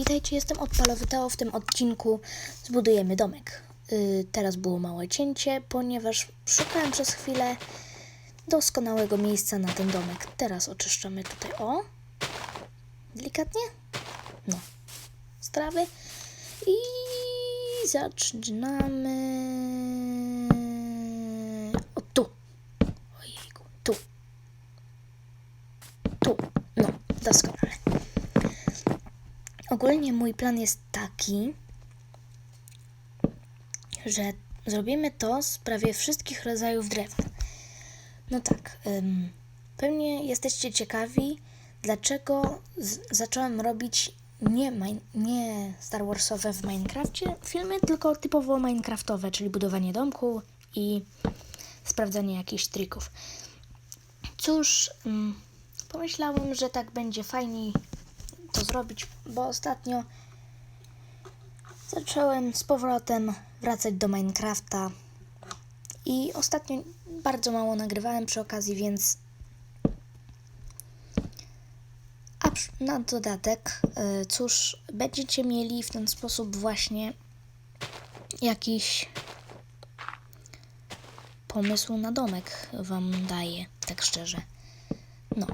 Witajcie, jestem Odpalowy Teo. W tym odcinku zbudujemy domek. Yy, teraz było małe cięcie, ponieważ szukałem przez chwilę doskonałego miejsca na ten domek. Teraz oczyszczamy tutaj, o, delikatnie, no, z trawy i zaczynamy o tu, ojejku, tu, tu, no, doskonale. Ogólnie mój plan jest taki, że zrobimy to z prawie wszystkich rodzajów drewna. No tak, ym, pewnie jesteście ciekawi, dlaczego zacząłem robić nie, nie Star Warsowe w Minecrafcie filmy, tylko typowo Minecraftowe, czyli budowanie domku i sprawdzanie jakichś trików. Cóż, ym, pomyślałem, że tak będzie fajniej to zrobić, bo ostatnio zacząłem z powrotem wracać do Minecrafta i ostatnio bardzo mało nagrywałem przy okazji, więc a na dodatek, y, cóż, będziecie mieli w ten sposób właśnie jakiś pomysł na domek wam daję, tak szczerze. No,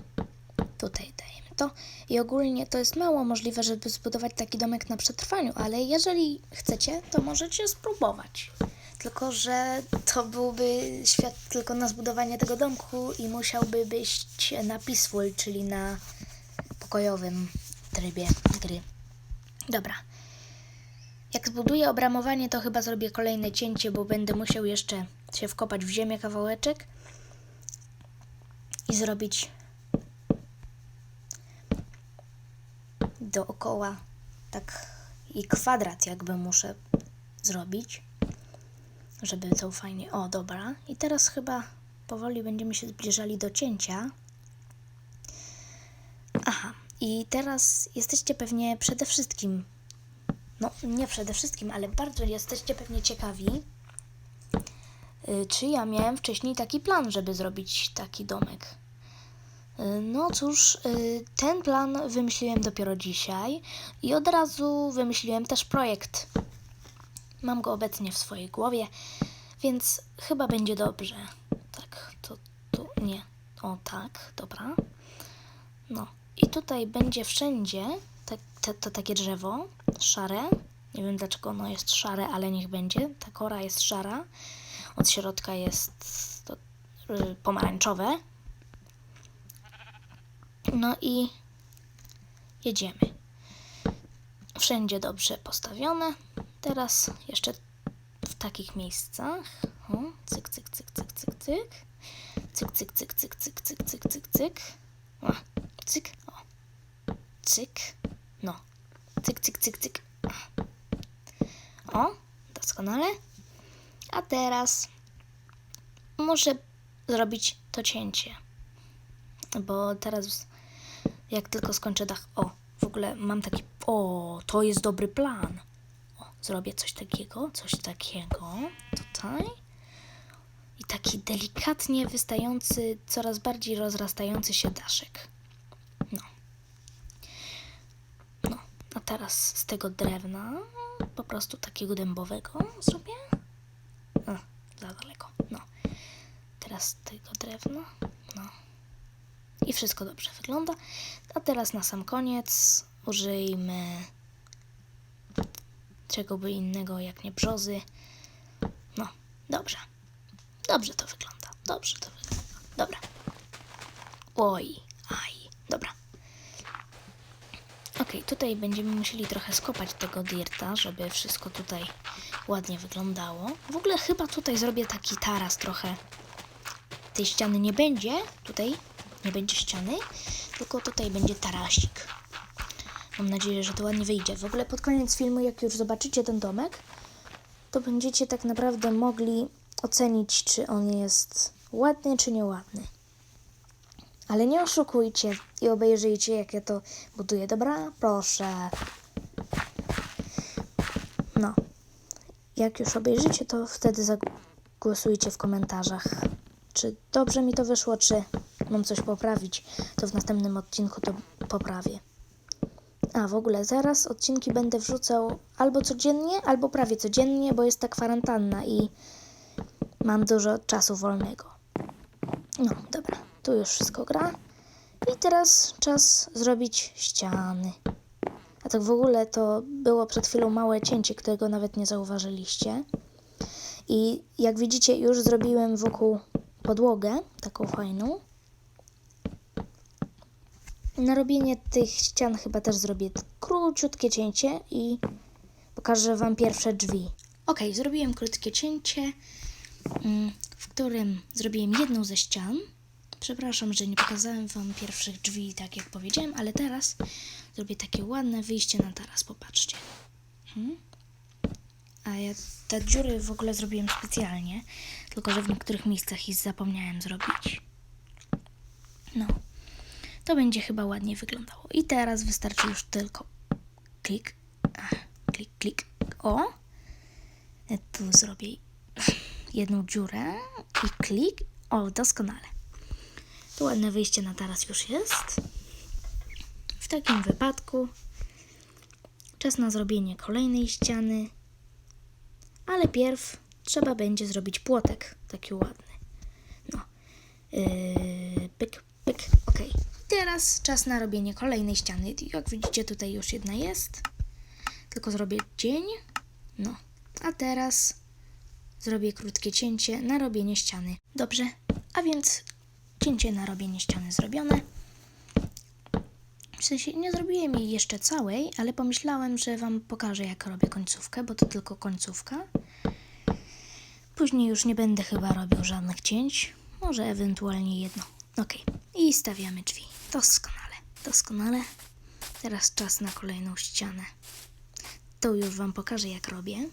tutaj to. I ogólnie to jest mało możliwe, żeby zbudować taki domek na przetrwaniu, ale jeżeli chcecie, to możecie spróbować. Tylko, że to byłby świat tylko na zbudowanie tego domku i musiałby być na peaceful, czyli na pokojowym trybie gry. Dobra. Jak zbuduję obramowanie, to chyba zrobię kolejne cięcie, bo będę musiał jeszcze się wkopać w ziemię kawałeczek i zrobić dookoła tak i kwadrat jakby muszę zrobić, żeby to fajnie... O, dobra. I teraz chyba powoli będziemy się zbliżali do cięcia. Aha, i teraz jesteście pewnie przede wszystkim, no nie przede wszystkim, ale bardzo jesteście pewnie ciekawi, y, czy ja miałem wcześniej taki plan, żeby zrobić taki domek. No cóż, y, ten plan wymyśliłem dopiero dzisiaj i od razu wymyśliłem też projekt. Mam go obecnie w swojej głowie, więc chyba będzie dobrze. Tak, to tu nie. O tak, dobra. No i tutaj będzie wszędzie te, te, to takie drzewo szare. Nie wiem dlaczego ono jest szare, ale niech będzie. Ta kora jest szara. Od środka jest to, y, pomarańczowe. No i jedziemy. Wszędzie dobrze postawione. Teraz jeszcze w takich miejscach. O, cyk, cyk, cyk, cyk, cyk, cyk. Cyk, cyk, cyk, cyk, cyk, cyk, cyk, cyk, cyk. O, cyk, o. Cyk. No. Cyk, cyk, cyk, cyk. O, doskonale. A teraz muszę zrobić to cięcie. Bo teraz jak tylko skończę dach. O, w ogóle mam taki. O, to jest dobry plan. O, zrobię coś takiego, coś takiego. Tutaj. I taki delikatnie wystający, coraz bardziej rozrastający się daszek. No. No, a teraz z tego drewna, po prostu takiego dębowego zrobię. O, za daleko. No. Teraz z tego drewna. No. I wszystko dobrze wygląda. A teraz na sam koniec użyjmy czego by innego jak nie brzozy. No, dobrze. Dobrze to wygląda. Dobrze to wygląda. Dobra. Oj, aj. Dobra. Okej, tutaj będziemy musieli trochę skopać tego dirta, żeby wszystko tutaj ładnie wyglądało. W ogóle chyba tutaj zrobię taki taras trochę. Tej ściany nie będzie, tutaj nie będzie ściany, tylko tutaj będzie tarasik. Mam nadzieję, że to ładnie wyjdzie. W ogóle pod koniec filmu, jak już zobaczycie ten domek, to będziecie tak naprawdę mogli ocenić, czy on jest ładny, czy nieładny. Ale nie oszukujcie i obejrzyjcie, jak ja to buduję. Dobra? Proszę. No. Jak już obejrzycie, to wtedy zagłosujcie w komentarzach, czy dobrze mi to wyszło, czy mam coś poprawić. To w następnym odcinku to poprawię. A w ogóle zaraz odcinki będę wrzucał albo codziennie, albo prawie codziennie, bo jest ta kwarantanna i mam dużo czasu wolnego. No, dobra, tu już wszystko gra. I teraz czas zrobić ściany. A tak w ogóle to było przed chwilą małe cięcie, którego nawet nie zauważyliście. I jak widzicie, już zrobiłem wokół podłogę, taką fajną. Na robienie tych ścian chyba też zrobię króciutkie cięcie i pokażę Wam pierwsze drzwi. Ok, zrobiłem krótkie cięcie, mm, w którym zrobiłem jedną ze ścian. Przepraszam, że nie pokazałem Wam pierwszych drzwi, tak jak powiedziałem, ale teraz zrobię takie ładne wyjście na taras, popatrzcie. Hmm? A ja te dziury w ogóle zrobiłem specjalnie, tylko że w niektórych miejscach ich zapomniałem zrobić. No, to będzie chyba ładnie wyglądało. I teraz wystarczy już tylko klik, klik, klik. O, tu zrobię jedną dziurę i klik. O, doskonale. To ładne wyjście na taras już jest. W takim wypadku czas na zrobienie kolejnej ściany, ale pierw trzeba będzie zrobić płotek taki ładny. No, yy. Teraz czas na robienie kolejnej ściany. Jak widzicie, tutaj już jedna jest. Tylko zrobię cień. No, a teraz zrobię krótkie cięcie na robienie ściany. Dobrze, a więc cięcie na robienie ściany zrobione. W sensie nie zrobiłem jej jeszcze całej, ale pomyślałem, że Wam pokażę, jak robię końcówkę, bo to tylko końcówka. Później już nie będę chyba robił żadnych cięć. Może ewentualnie jedno. Ok. I stawiamy drzwi. Doskonale, doskonale. Teraz czas na kolejną ścianę. To już Wam pokażę, jak robię.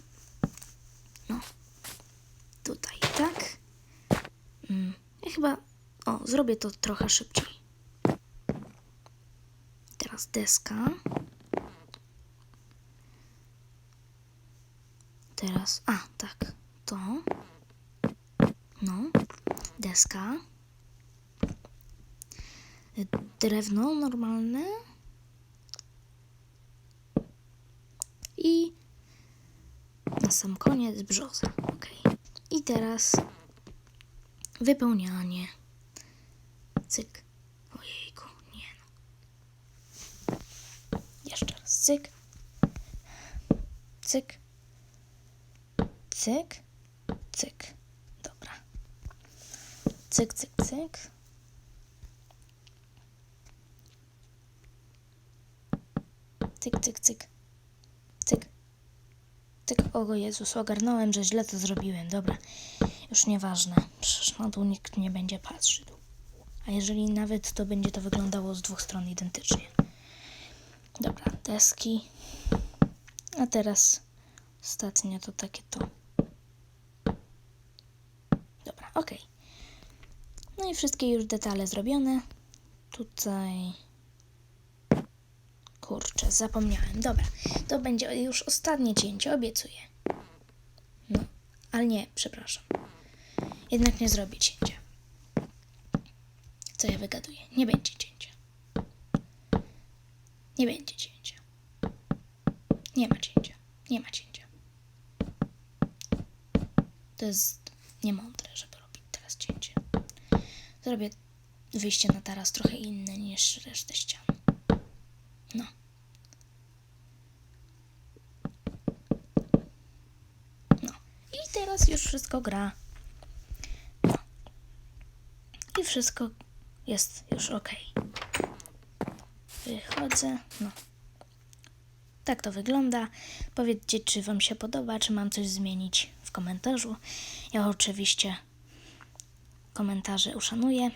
No. Tutaj tak. Mm. Ja chyba... O, zrobię to trochę szybciej. Teraz deska. Teraz... A, tak. To. No. Deska. Drewno normalne. I na sam koniec brzoza. Ok. I teraz wypełnianie. Cyk. Ojejku, nie no. Jeszcze raz. Cyk. Cyk. Cyk. Cyk. Dobra. Cyk, cyk, cyk. Cyk, cyk, cyk. Cyk. Cyk. O Jezus, ogarnąłem, że źle to zrobiłem. Dobra. Już nieważne. Przecież na dół nikt nie będzie patrzył. A jeżeli nawet, to będzie to wyglądało z dwóch stron identycznie. Dobra, deski. A teraz ostatnie to takie to. Dobra, ok. No i wszystkie już detale zrobione. Tutaj. Kurczę, zapomniałem. Dobra, to będzie już ostatnie cięcie, obiecuję. No, ale nie, przepraszam. Jednak nie zrobię cięcia. Co ja wygaduję? Nie będzie cięcia. Nie będzie cięcia. Nie ma cięcia. Nie ma cięcia. To jest niemądre, żeby robić teraz cięcie. Zrobię wyjście na taras trochę inne niż resztę ścian. No. No. I teraz już wszystko gra. No. I wszystko jest już ok. Wychodzę. No. Tak to wygląda. Powiedzcie, czy Wam się podoba, czy mam coś zmienić w komentarzu. Ja oczywiście komentarze uszanuję.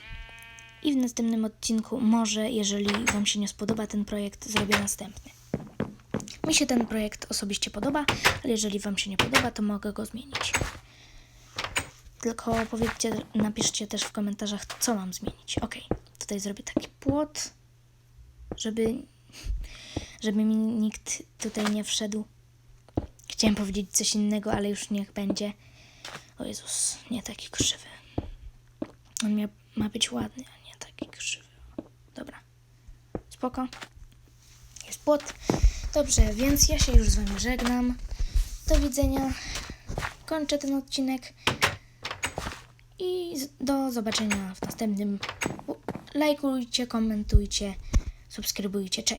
I w następnym odcinku, może jeżeli Wam się nie spodoba ten projekt, zrobię następny. Mi się ten projekt osobiście podoba, ale jeżeli Wam się nie podoba, to mogę go zmienić. Tylko powiedzcie, napiszcie też w komentarzach, co mam zmienić. Ok, tutaj zrobię taki płot, żeby, żeby mi nikt tutaj nie wszedł. Chciałem powiedzieć coś innego, ale już niech będzie. O Jezus, nie taki krzywy. On ma być ładny, taki krzywy. Dobra. Spoko. jest płot. Dobrze, więc ja się już z Wami żegnam. Do widzenia. Kończę ten odcinek. I do zobaczenia w następnym. Lajkujcie, komentujcie, subskrybujcie. Cześć.